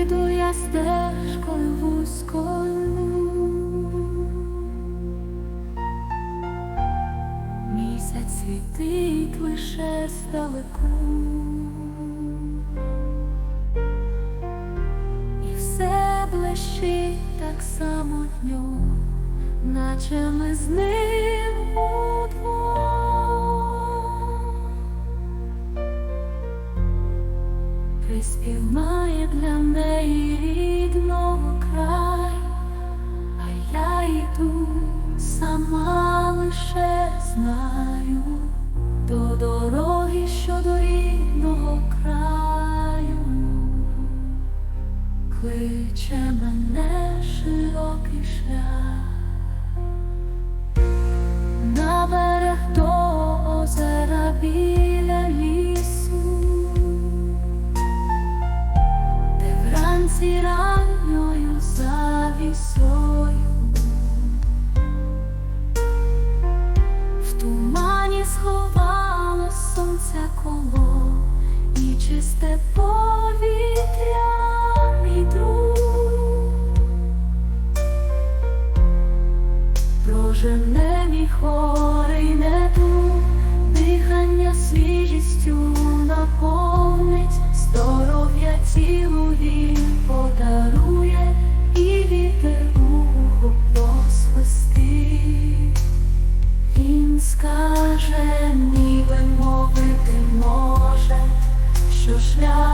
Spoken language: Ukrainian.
Іду я стежкою вузькою, місяць світить лише здалеку, і все блищить так само днем, наче ми з ним удвох. Приспів кличе мене широкий шлях. На берег до озера біля лісу, де вранці ранньою завісою. В тумані сховало сонця коло і чисте повітря Боже, не мій хорий не ту, дихання свіжістю наповнить, здоров'я тілу він подарує і вітер уху посвисти. Він скаже, ніби мовити може, що шлях.